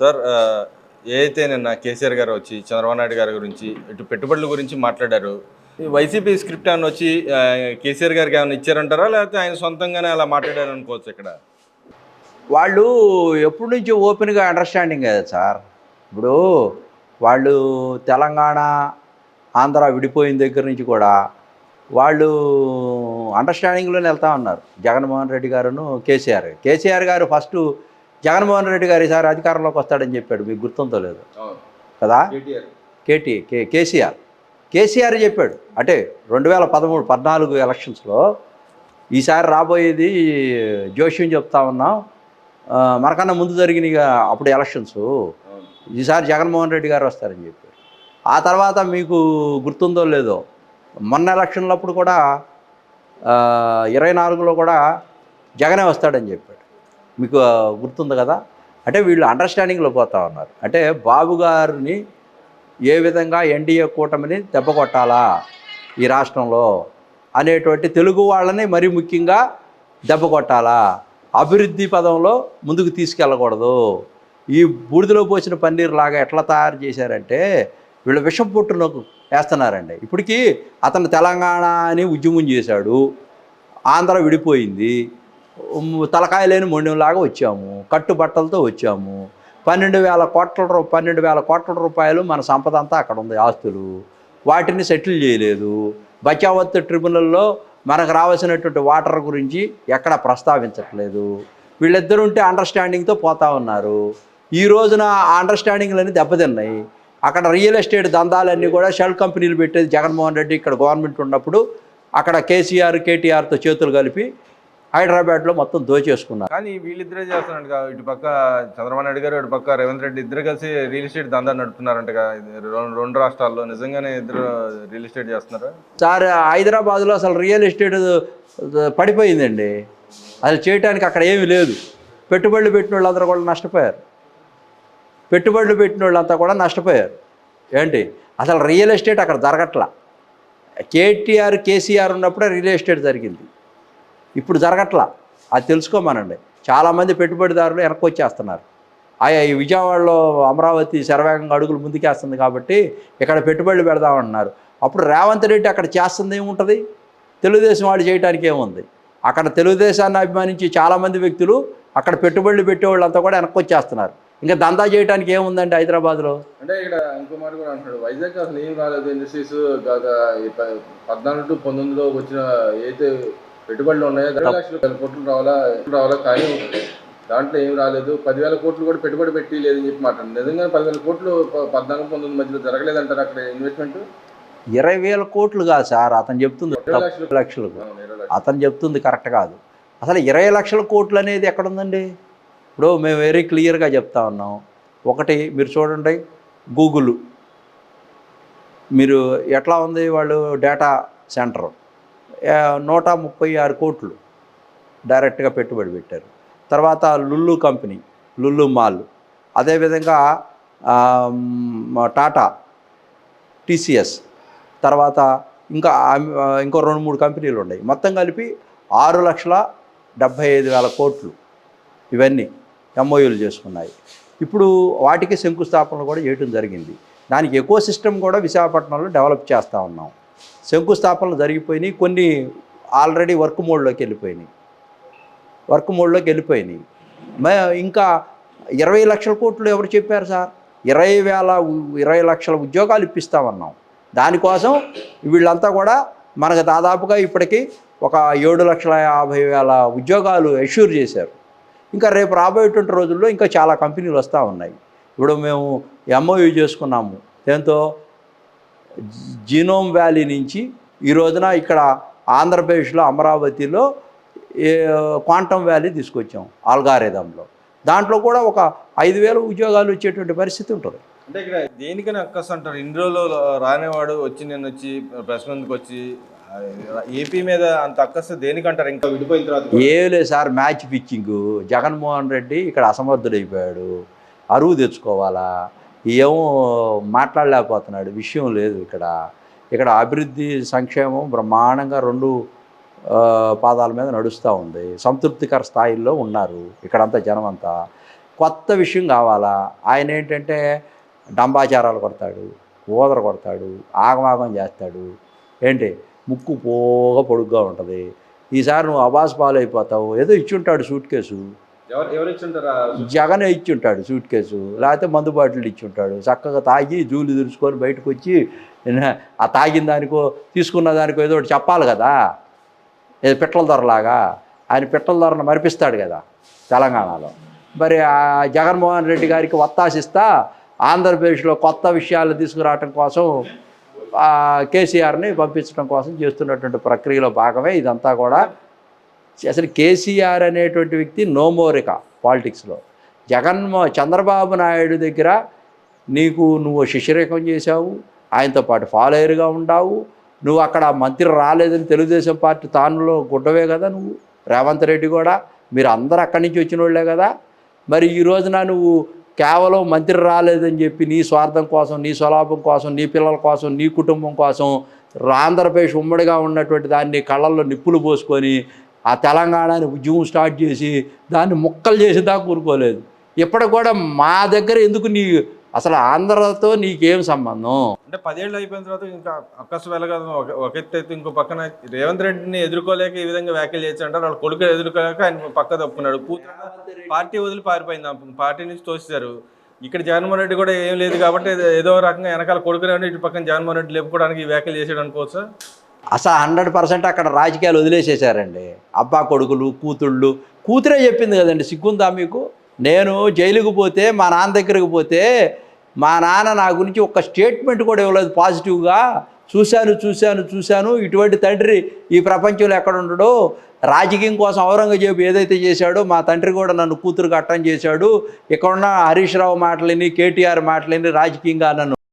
Sir ఏదైతే నిన్న కేసీఆర్ గారు వచ్చి చంద్రబాబు నాయుడు గారి గురించి ఇటు పెట్టుబడుల గురించి మాట్లాడారు ఈ వైసీపీ స్క్రిప్ట్ అని వచ్చి కేసీఆర్ గారికి ఏమైనా ఇచ్చారంటారా? లేకపోతే ఆయన సొంతంగానే అలా మాట్లాడారు అనుకోవచ్చు ఇక్కడ? వాళ్ళు ఎప్పటి నుంచి ఓపెన్గా అండర్స్టాండింగ్ కదా సార్. ఇప్పుడు వాళ్ళు తెలంగాణ ఆంధ్ర విడిపోయిన దగ్గర నుంచి కూడా వాళ్ళు అండర్స్టాండింగ్లోనే వెళ్తా ఉన్నారు. జగన్మోహన్ రెడ్డి గారును కేసీఆర్. కేసీఆర్ గారు ఫస్ట్ జగన్మోహన్ రెడ్డి గారు ఈసారి అధికారంలోకి వస్తాడని చెప్పాడు. మీకు గుర్తుందో లేదు. కదా? కేటీ కే కేసీఆర్. కేసీఆర్ చెప్పాడు. అంటే రెండు వేల పదమూడు పద్నాలుగు ఎలక్షన్స్లో ఈసారి రాబోయేది జోష్యం చెప్తా ఉన్నాం మనకన్నా ముందు జరిగిన అప్పుడు ఎలక్షన్స్ ఈసారి జగన్మోహన్ రెడ్డి గారు వస్తారని చెప్పారు ఆ తర్వాత మీకు గుర్తుందో లేదో మొన్న ఎలక్షన్లప్పుడు కూడా ఇరవై నాలుగులో కూడా జగనే వస్తాడని చెప్పాడు. మీకు గుర్తుంది కదా? అంటే వీళ్ళు అండర్స్టాండింగ్లో పోతా ఉన్నారు. అంటే బాబు గారిని ఏ విధంగా ఎన్డీఏ కూటమిని దెబ్బ కొట్టాలా ఈ రాష్ట్రంలో అనేటువంటి తెలుగు వాళ్ళని మరీ ముఖ్యంగా దెబ్బ కొట్టాలా? అభివృద్ధి పదంలో ముందుకు తీసుకెళ్ళకూడదు. ఈ బూడిదలో పోసిన పన్నీర్ లాగా ఎట్లా తయారు చేశారంటే వీళ్ళు విషం పుట్టునకు వేస్తున్నారండి. ఇప్పటికీ అతను తెలంగాణ అని ఉద్యమం చేశాడు. ఆంధ్ర విడిపోయింది. తలకాయ లేని మొండెంలాగా వచ్చాము కట్టుబట్టలతో వచ్చాము. పన్నెండు వేల కోట్ల రూ పన్నెండు వేల కోట్ల రూపాయలు మన సంపద అంతా అక్కడ ఉంది ఆస్తులు. వాటిని సెటిల్ చేయలేదు. బచావత్ ట్రిబ్యునల్లో మనకు రావాల్సినటువంటి వాటర్ గురించి ఎక్కడ ప్రస్తావించట్లేదు. వీళ్ళిద్దరూ ఉంటే అండర్స్టాండింగ్తో పోతా ఉన్నారు. ఈ రోజున ఆ అండర్స్టాండింగ్లన్నీ దెబ్బతిన్నాయి. అక్కడ రియల్ ఎస్టేట్ దందాలన్నీ కూడా షెల్ కంపెనీలు పెట్టేది జగన్మోహన్ రెడ్డి ఇక్కడ గవర్నమెంట్ ఉన్నప్పుడు అక్కడ కేసీఆర్ కేటీఆర్తో చేతులు కలిపి హైదరాబాద్లో మొత్తం దోచేసుకున్నారు. కానీ వీళ్ళిద్దరే చేస్తున్నారు కదా ఇటు పక్క చంద్రబాబు నాయుడు గారు ఇటు పక్క రేవంత్ రెడ్డి ఇద్దరు కలిసి రియల్ ఎస్టేట్ దందా నడుపుతున్నారంట రెండు- రాష్ట్రాల్లో నిజంగానే ఇద్దరు రియల్ ఎస్టేట్ చేస్తున్నారా? సార్ హైదరాబాద్లో అసలు రియల్ ఎస్టేట్ పడిపోయిందండి. అసలు చేయడానికి అక్కడ ఏమీ లేదు. పెట్టుబడులు పెట్టిన వాళ్ళందరూ కూడా నష్టపోయారు. పెట్టుబడులు పెట్టిన వాళ్ళంతా కూడా నష్టపోయారు. ఏంటి? అసలు రియల్ ఎస్టేట్ అక్కడ జరగట్లా. కేటీఆర్ కేసీఆర్ ఉన్నప్పుడే రియల్ ఎస్టేట్ జరిగింది. ఇప్పుడు జరగట్లా. అది తెలుసుకోమనండి. చాలామంది పెట్టుబడిదారులు వెనక్కి వచ్చేస్తున్నారు. ఆయా ఈ విజయవాడలో అమరావతి శరవేగంగా అడుగులు ముందుకేస్తుంది కాబట్టి ఇక్కడ పెట్టుబడులు పెడదామంటున్నారు. అప్పుడు రేవంత్ రెడ్డి అక్కడ చేస్తుంది ఏముంటుంది? తెలుగుదేశం వాళ్ళు చేయడానికి ఏముంది? అక్కడ తెలుగుదేశాన్ని అభిమానించి చాలామంది వ్యక్తులు అక్కడ పెట్టుబడులు పెట్టేవాళ్ళంతా కూడా వెనక్కి వచ్చేస్తున్నారు. ఇంకా దందా చేయడానికి ఏముందండి హైదరాబాద్లో? అంటే ఇక్కడ ఇంకో మాట కూడా అంటున్నాడు. వైజాగ్ అసలు ఏం రాలేదు. ఇండస్ట్రీస్ గత పద్నాలుగు టు పంతొమ్మిదిలో వచ్చిన ఏదైతే పెట్టుబడులు ఉన్నాయో? ఇరవై లక్షల వేల కోట్లు రావాలా? రావాలా? కానీ దాంట్లో ఏం రాలేదు. పదివేల కోట్లు కూడా పెట్టుబడి పెట్టి లేదని చెప్పి మాట నిజంగా పదివేల కోట్లు పద్నాలుగు పంతొమ్మిది మధ్యలో జరగలేదంటారు అక్కడ ఇన్వెస్ట్మెంట్? ఇరవై వేల కోట్లు కాదు సార్ అతను చెప్తుంది. లక్షలు. అతను చెప్తుంది కరెక్ట్ కాదు. అసలు ఇరవై లక్షల కోట్లు అనేది ఎక్కడుందండి? ఇప్పుడు మేము వెరీ క్లియర్గా చెప్తా ఉన్నాం. ఒకటి మీరు చూడండి గూగుల్. మీరు ఎట్లా ఉంది వాళ్ళు డేటా సెంటర్? నూట ముప్పై ఆరు కోట్లు డైరెక్ట్గా పెట్టుబడి పెట్టారు. తర్వాత లుల్లు కంపెనీ లుల్లు మాల్. అదేవిధంగా టాటా టీసీఎస్. తర్వాత ఇంకా ఇంకో రెండు మూడు కంపెనీలు ఉన్నాయి. మొత్తం కలిపి ఆరు లక్షల డెబ్భై ఐదు వేల కోట్లు ఇవన్నీ ఎంఓయూలు చేసుకున్నాయి. ఇప్పుడు వాటికి శంకుస్థాపనలు కూడా చేయటం జరిగింది. దానికి ఎకో సిస్టమ్ కూడా విశాఖపట్నంలో డెవలప్ చేస్తూ ఉన్నాం. శంకుస్థాపనలు జరిగిపోయినాయి కొన్ని ఆల్రెడీ వర్క్ మోడ్లోకి వెళ్ళిపోయినాయి. వర్క్ మోడ్లోకి వెళ్ళిపోయినాయి. మే ఇంకా ఇరవై లక్షల కోట్లు ఎవరు చెప్పారు సార్? ఇరవై వేల ఇరవై లక్షల ఉద్యోగాలు ఇప్పిస్తామన్నాం. దానికోసం వీళ్ళంతా కూడా మనకు దాదాపుగా ఇప్పటికీ ఒక ఏడు లక్షల యాభై వేల ఉద్యోగాలు ఎష్యూర్ చేశారు. ఇంకా రేపు రాబోయేటువంటి రోజుల్లో ఇంకా చాలా కంపెనీలు వస్తూ ఉన్నాయి. ఇప్పుడు మేము ఎంఓయూ చేసుకున్నాము. దేంతో? జీనోమ్ వ్యాలీ నుంచి ఈ రోజున ఇక్కడ ఆంధ్రప్రదేశ్లో అమరావతిలో ఏ క్వాంటమ్ వ్యాలీ తీసుకొచ్చాం ఆల్గారిథంలో దాంట్లో కూడా ఒక ఐదు వేల ఉద్యోగాలు వచ్చేటువంటి పరిస్థితి ఉంటుంది. అంటే ఇక్కడ దేనికని అక్కస్ అంటారు? ఇన్ని రోజులు రానివాడు వచ్చి నేను వచ్చి ప్రెస్ ముందుకు వచ్చి ఏపీ మీద అంత అక్కస్ దేనికంటారు? ఇంకా విడిపోయిన తర్వాత? ఏ లేదు sir match pitching Jaganmohan Reddy ఇక్కడ అసమర్థుడైపోయాడు. అరువు తెచ్చుకోవాలా? ఏమో మాట్లాడలేకపోతున్నాడు. విషయం లేదు ఇక్కడ. ఇక్కడ అభివృద్ధి సంక్షేమం బ్రహ్మాండంగా రెండు పాదాల మీద నడుస్తూ ఉంది. సంతృప్తికర స్థాయిల్లో ఉన్నారు ఇక్కడంతా జనం అంతా కొత్త విషయం కావాలా? ఆయన ఏంటంటే డంబాచారాలు కొడతాడు ఊదర కొడతాడు ఆగమాగం చేస్తాడు. ఏంటి? ముక్కు పోగా పొడుగ్గా ఉంటుంది. ఈసారి నువ్వు అబాస్ పాలైపోతావు. ఏదో ఇచ్చుంటాడు సూట్ కేసు. జగన్ ఇచ్చి ఉంటాడు సూట్ కేసు లేకపోతే మందు బాటిల్ ఇచ్చుంటాడు. చక్కగా తాగి జూలు దురుచుకొని బయటకు వచ్చి ఆ తాగిన దానికో తీసుకున్న దానికో ఏదో ఒకటి చెప్పాలి కదా. ఏదో పిట్టల ధరలాగా. ఆయన పిట్టల ధరను మరిపిస్తాడు కదా తెలంగాణలో. మరి ఆ జగన్మోహన్ రెడ్డి గారికి వత్తాసిస్తా ఆంధ్రప్రదేశ్లో కొత్త విషయాలు తీసుకురావటం కోసం కేసీఆర్ని పంపించడం కోసం చేస్తున్నటువంటి ప్రక్రియలో భాగమే ఇదంతా కూడా. అసలు కేసీఆర్ అనేటువంటి వ్యక్తి నోమోరిక పాలిటిక్స్లో. జగన్మో చంద్రబాబు నాయుడు దగ్గర నీకు నువ్వు శిష్యరేఖం చేశావు ఆయనతో పాటు ఫాలోయర్గా ఉండావు నువ్వు అక్కడ మంత్రి రాలేదని తెలుగుదేశం పార్టీ తానులో గుడ్డవే కదా నువ్వు రేవంత్ రెడ్డి కూడా మీరు అందరు అక్కడి నుంచి వచ్చిన వాళ్ళే కదా. మరి ఈ రోజున నువ్వు కేవలం మంత్రి రాలేదని చెప్పి నీ స్వార్థం కోసం నీ స్వలాభం కోసం నీ పిల్లల కోసం నీ కుటుంబం కోసం ఆంధ్రప్రదేశ్ ఉమ్మడిగా ఉన్నటువంటి దాన్ని కళ్ళల్లో నిప్పులు పోసుకొని ఆ తెలంగాణని ఉద్యమం స్టార్ట్ చేసి దాన్ని ముక్కలు చేసి దాకా కూరుకోలేదు. ఇప్పటికి కూడా మా దగ్గర ఎందుకు నీ అసలు ఆంధ్రతో నీకేం సంబంధం? అంటే పదేళ్ళు అయిపోయిన తర్వాత ఇంకా అక్కసు వెళ్ళగలం ఒక- ఎత్తు అయితే ఇంకో పక్కన రేవంత్ రెడ్డిని ఎదుర్కోలేక ఈ విధంగా వ్యాఖ్యలు చేసి అంటారు వాళ్ళ కొడుకు ఎదుర్కోలేక ఆయన పక్క తప్పుకున్నాడు. కూతురు పార్టీ వదిలి పారిపోయింది. పార్టీ నుంచి తోసేశారు. ఇక్కడ జగన్మోహన్ రెడ్డి కూడా ఏం లేదు కాబట్టి ఏదో- రకంగా వెనకాల కొడుకునే ఇటు పక్కన జగన్మోహన్ రెడ్డి లేపుకోవడానికి ఈ వ్యాఖ్యలు చేసాడు అనుకోవచ్చా? అసలు హండ్రెడ్ పర్సెంట్ అక్కడ రాజకీయాలు వదిలేసేసారండి అబ్బా కొడుకులు కూతుళ్ళు. కూతురే చెప్పింది కదండి సిగ్గుందా మీకు? నేను జైలుకు పోతే మా నాన్న దగ్గరకు పోతే మా నాన్న నా గురించి ఒక స్టేట్మెంట్ కూడా ఇవ్వలేదు పాజిటివ్గా. చూశాను చూశాను చూశాను. ఇటువంటి తండ్రి ఈ ప్రపంచంలో ఎక్కడ ఉండడు రాజకీయం కోసం ఔరంగజేబు ఏదైతే చేశాడో మా తండ్రి కూడా నన్ను కూతురు కట్టం చేశాడు. ఇక్కడున్న హరీష్ రావు మాటలని కేటీఆర్ మాటలని రాజకీయంగా నన్ను